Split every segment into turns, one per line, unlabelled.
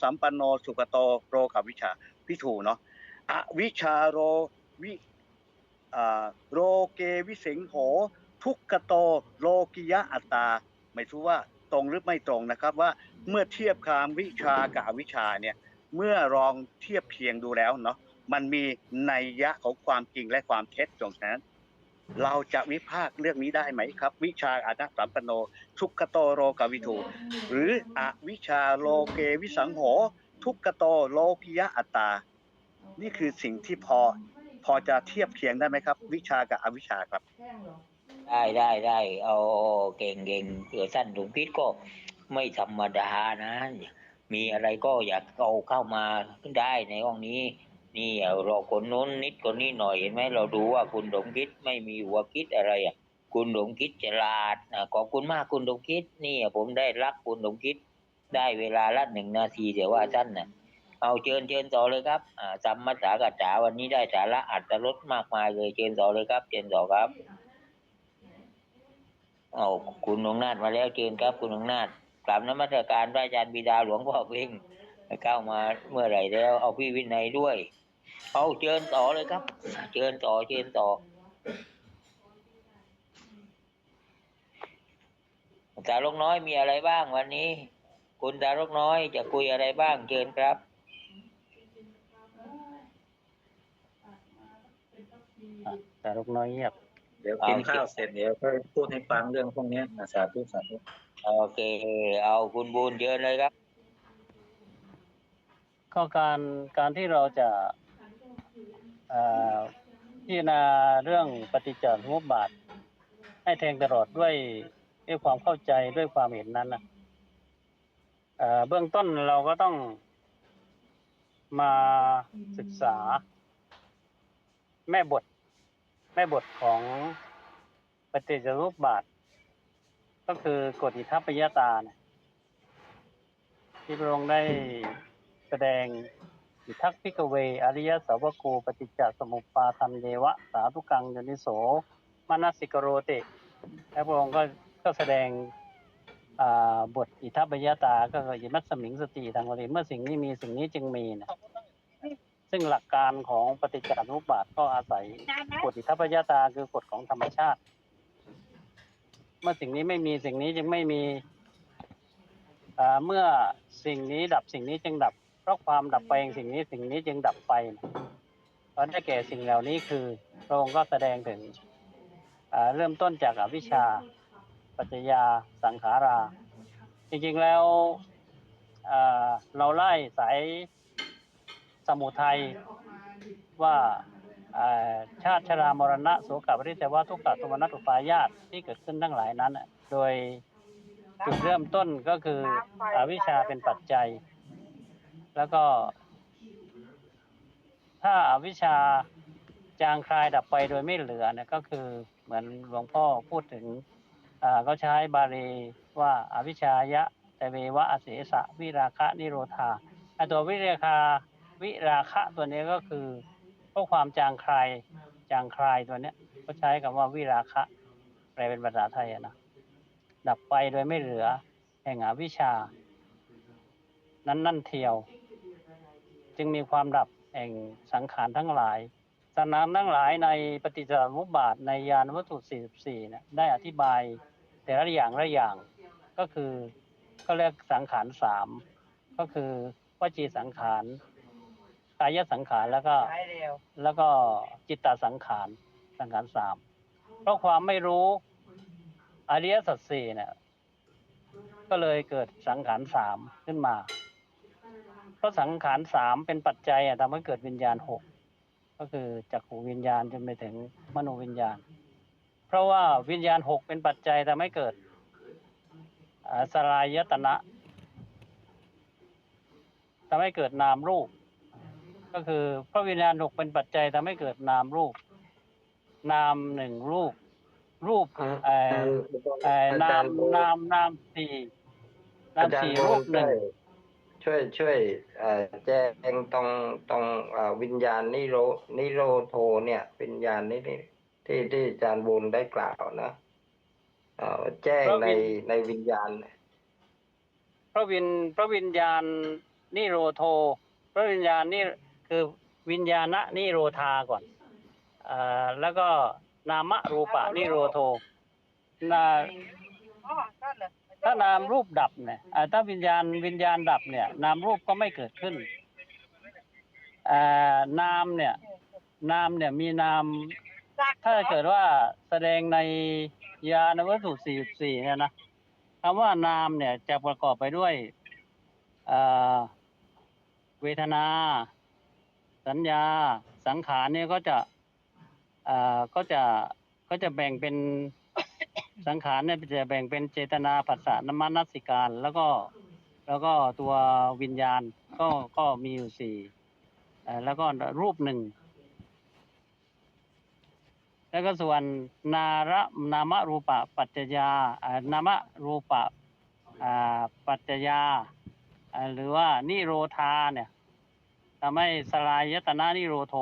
สัมปันโนสุขโตโรกับวิชาพิถูเนาะอวิชาโรวิอ่าโรเกวิสิงโห ทุกขโตโลกิยะอัตตาไม่รู้ว่าตรงหรือไม่ตรงนะครับว่าเมื่อเทียบคามวิชากับอวิชาเนี่ยเมื่อลองเทียบเคียงดูแล้วเนาะมันมีนัยยะของความจริงและความเท็จตรงนั้น เราจะวิพากษ์เรื่องนี้ได้ไหมครับ วิชาอนัสัมปนโน ทุกขโตโรกวิถูหรืออวิชาโลเกวิสังโห ทุกขโตโลกิยะอัตตา นี่คือสิ่งที่พอพอจะเทียบเคียงได้ไหมครับ วิชากับอวิชาครับ
ได้ได้ได้เอาเก่งเก่งเกิดสั้นถุงพิษก็ไม่ธรรมดานะ มีอะไรก็อยากเอาเข้ามาได้ในห้องนี้ นี่เราคนนู้นนิดคนนี้หน่อยเห็นไหมเราดูว่าคุณดงคิดไม่มีหัวคิดอะไรอะคุณดงคิดฉลาดนะขอบคุณมากคุณดงคิดนี่ผมได้รักคุณดงคิด ได้เวลาละหนึ่งนาทีเดี๋ยวว่าสั้นนะเอาเชิญเชิญต่อเลยครับอ่าจำมาสากาจ๋าวันนี้ได้สาระอัตรสมากมายเลยเชิญต่อเลยครับ เชิญต่อครับเอาคุณหลวงนาฏมาแล้วเชิญครับ คุณหลวงนาฏกราบนมัสการพระอาจารย์บิดาหลวงพ่อเพ่ง เข้ามาเมื่อไหร่แล้ว เอาพี่วินัยด้วย เอาเชิญต่อเลยครับ เชิญต่อเชิญต่อตาลกน้อยมีอะไรบ้างวันนี้ คุณตาลกน้อยจะคุยอะไรบ้างเชิญครับ
แต่ลูกน้อยเงียบ
เดี๋ยวกินข้าวเสร็จเดี๋ยวก็พูดให้ฟังเรื่องพวกเนี้ยนะสาธุสาธุ
โอเค เอาคุณบูนเชิญเลยครับ
ก็การการที่เราจะพิจารณาเรื่องปฏิจจสมุปบาท ให้แทงตลอดด้วยด้วยความเข้าใจด้วยความเห็นนั้นนะเบื้องต้นเราก็ต้องมาศึกษา แม่บท แม่บทของปฏิจจสมุปบาท ก็คือกฎอิทัปปยตานี่ยที่พระองค์ได้ แสดงอิทักพิกเว อริยสาวกูปฏิจจสมุปปาทันเยวะ สาธุกังโยนิโสมนสิกโรติแล้วพระองค์ก็ก็แสดงอ่าบทอิทัปปยตา ก็คือยิมัตสมิงสติทางบาลีเมื่อสิ่งนี้มีสิ่งนี้จึงมีนะซึ่งหลักการของปฏิจจสมุปบาทก็อาศัยกฎอิทัปปยตาคือกฎของธรรมชาติ เมื่อสิ่งนี้ไม่มีสิ่งนี้จึงไม่มีอ่าเมื่อสิ่งนี้ดับสิ่งนี้จึงดับเพ ราะความดับไปแห่งสิ่งนี้สิ่งนี้จึงดับไปเพราะได้แก่สิ่งเหล่านี้คือพระองค์ก็แสดงถึงเริ่มต้นจากอวิชชา ปัจจยาสังขารา จริงๆแล้วเราไล่สายสมุทัยว่าชาติชรามรณะโสกปริเทวะทุกขะโทมนัสอุปายาตที่เกิดขึ้นทั้งหลายนั้น โดยจุดเริ่มต้นก็คืออวิชชาเป็นปัจจัย แล้วก็ ถ้าอาวิชชาจางคลายดับไปโดยไม่เหลือเนี่ยก็คือเหมือนหลวงพ่อพูดถึงเขาใช้บาลีว่าอาวิชชายะแต่เววะอเสสะวิราคะนิโรธาไอตัววิราคาวิราคะตัวนี้ก็คือพวกความจางคลายจางคลายตัวเนี้ยเขาใช้คำว่าวิราคะแปลเป็นภาษาไทยนะดับไปโดยไม่เหลือ แห่งอวิชชานั้นนั่นเทียว จึงมีความดับแห่งสังขารทั้งหลายสนามทั้งหลายในปฏิจจสมุปบาทในยานวัตถุ 44นี่ยได้อธิบายแต่ละอย่างละอย่างก็คือก็เรียกสังขารสามก็คือวจีสังขารกายสังขารแล้วก็แล้วก็จิตตสังขารสังขารสามเพราะความไม่รู้อริยสัจสี่เนี่ยก็เลยเกิดสังขารสามขึ้นมา เพราะสังขารสามเป็นปัจจัยอะทำให้เกิดวิญญาณหกก็คือจักขูวิญญาณจนไปถึงมโนวิญญาณ เพราะว่าวิญญาณหกเป็นปัจจัยทำให้เกิดอ่าสลายตนะทำให้เกิดนามรูป ก็คือพระวิญญาณหกเป็นปัจจัยทำให้เกิดนามรูป นามหนึ่งรูป รูปคือเอ่อเอ่อนามนามนามสี่นามสี่รูปหนึ่ง
ช่วยช่วยเอ่อแจ้งตรงตรงเอ่อวิญญาณนิโรนิโรโทเนี่ย วิญญาณนี่ที่ที่ที่อาจารย์บุญได้กล่าวนะเอ่อแจ้งในในวิญญาณ
พระวินพระวิญญาณนิโรโท พระวิญญาณนี่คือวิญญาณนิโรธาก่อนอ่าแล้วก็นามรูปะนิโรโทนา ถ้านามรูปดับเนี่ยถ้าวิญญาณวิญญาณดับเนี่ย นามรูปก็ไม่เกิดขึ้นนามเนี่ย นามเนี่ยมีนาม ถ้าเกิดว่าแสดงในยานวัตถุ44เนี่ยนะคำว่านามเนี่ยจะประกอบไปด้วยเวทนา สัญญา สังขารเนี่ยก็จะก็จะก็จะแบ่งเป็น สังขารเนี่ยจะแบ่งเป็นเจตนาผัสสะนมนัสสิการ แล้วก็แล้วก็ตัววิญญาณก็ก็มีอยู่สี่แล้วก็รูปหนึ่ง แล้วก็ส่วนนาระนามรูปะปัจจยานามรูปะปัจจยา หรือว่านิโรธาเนี่ยทำให้สลายยตนานิโรโท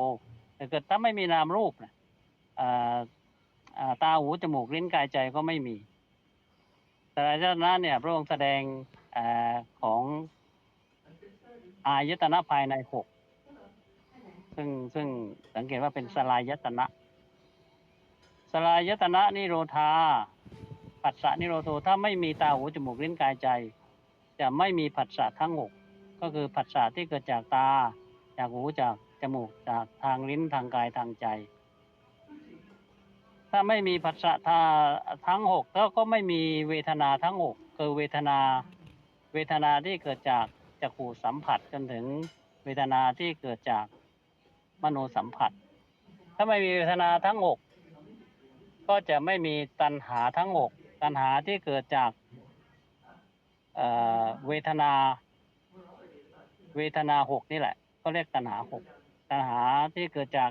ถ้าเกิดถ้าไม่มีนามรูปเนี่ย ตาหูจมูกลิ้นกายใจก็ไม่มีสลายยตนะเนี่ย พระองค์แสดงอของอายตนะภายในหกซึ่งซึ่งสังเกตว่าเป็นสลายยตนะสลายตนะนิโรธาผัสสะนิโรโทถ้าไม่มีตาหูจมูกลิ้นกายใจ จะไม่มีผัสสะทั้งหกก็คือผัสสะที่เกิดจากตา จากหูจากจมูกจากทางลิ้นทางกายทางใจ ถ้าไม่มีผัสสะทาทั้งหกแล้วก็ไม่มีเวทนาทั้งหกคือเวทนาเวทนาที่เกิดจากจักขูสัมผัสจนถึงเวทนาที่เกิดจากมโนสัมผัส ถ้าไม่มีเวทนาทั้งหกก็จะไม่มีตัณหาทั้งหกตัณหาที่เกิดจากเเวทนา เวทนาหกนี่แหละ ก็เรียกตัณหาหกตัณหาที่เกิดจาก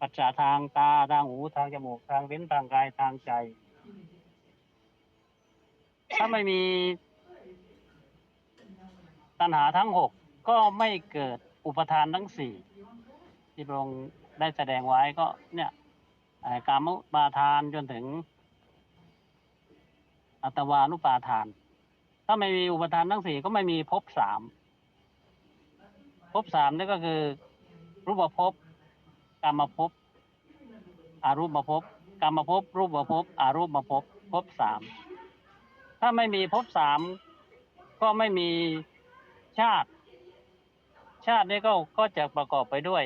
ปัจจาทางตาทางหูทางจมูกทางลิ้นทางกายทางใจ ถ้าไม่มีตัณหาทั้งหกก็ไม่เกิดอุปทานทั้งสี่ที่พระองค์ได้แสดงไว้ก็ เนี่ยเอ่อกามุปาทานจนถึง อัตวานุปาทาน ถ้าไม่มีอุปทานทั้งสี่ก็ไม่มีภพสามภพสามนี่ก็คือ รูปภพ กรรมภพอารูปภพกรรมภพรูปภพอารูปภพภพสามถ้าไม่มีภพสามก็ไม่มีชาติ ชาตินี้ก็ก็จะประกอบไปด้วย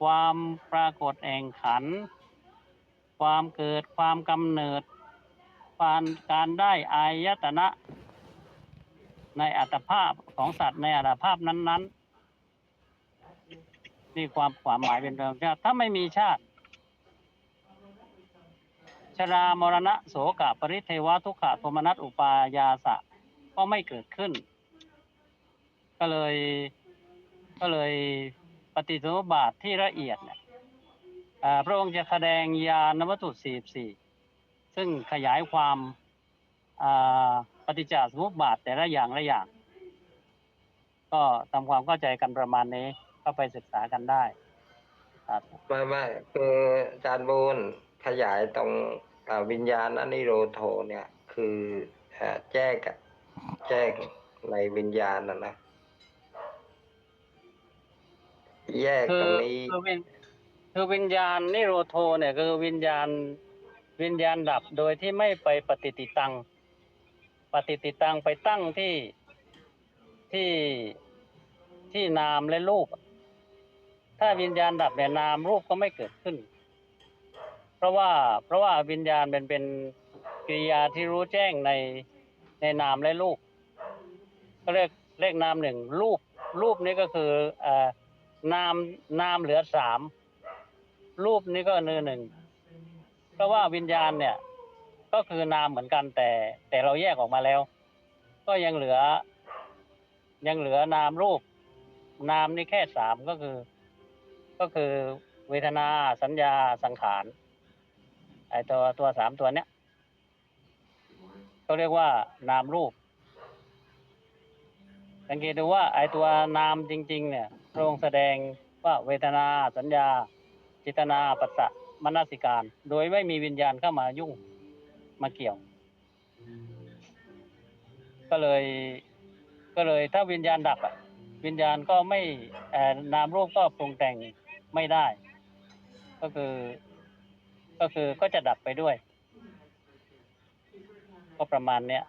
ความปรากฏแห่งขัน ความเกิดความกำเนิดการการได้อายตนะในอัตภาพของสัตว์ในอัตภาพนั้น ๆ นี่ความความหมายเป็นเรื่องชาติถ้าไม่มีชาติ ชรามรณะโสกะปริเทวะทุกขะโทมนัสอุปายาสะก็ไม่เกิดขึ้น ก็เลยก็เลยปฏิสมุบาทที่ละเอียดเนี่ยพระองค์จะแสดงยานวัตถุ44ซึ่งขยายความปฏิจจสมุปบาทแต่ละอย่างละอย่าง ก็ทำความเข้าใจกันประมาณนี้ ก็ไปศึกษากันได้ครับ
ไม่ไม่คืออาจารย์บูนขยายตรงอ่าวิญญาณอนิโรโทเนี่ย คืออ่าแจ้งอะแจ้งในวิญญาณนะนะแยก
คื
ต
อ
รงนี้
คือวิญคือวิญญาณนิโรโทเนี่ย คือวิญญาณวิญญาณดับโดยที่ไม่ไปปฏิติตังปฏิติตังไปตั้งที่ที่ที่นามและรูป ถ้าวิญญาณดับเนี่ยนามรูปก็ไม่เกิดขึ้น เพราะว่าเพราะว่าวิญญาณเป็นเป็นกิริยาที่รู้แจ้งในในนามและรูปก็เรียกเลขนามหนึ่งรูป รูปนี้ก็คือเอ่อนามนามเหลือสามรูปนี้ก็เนื้อหนึ่งเพราะว่าวิญญาณเนี่ย ก็คือนามเหมือนกันแต่แต่เราแยกออกมาแล้ว ก็ยังเหลือ ยังเหลือนามรูป นามนี่แค่สามก็คือ ก็คือเวทนาสัญญาสังขารไอตัวตัวสามตัวเนี้ยเขาเรียกว่านามรูป สังเกตดูว่า ไอตัวนามจริง ๆ เนี่ยพระองค์แสดงว่าเวทนาสัญญา จิตนาปัสสะมนสิการ โดยไม่มีวิญญาณเข้ามายุ่งมาเกี่ยว ก็เลย ก็เลยถ้าวิญญาณดับอะวิญญาณก็ไม่นามรูปก็ปรุงแต่ง ไม่ได้ ก็คือ ก็คือก็จะดับไปด้วย ก็ประมาณเนี้ย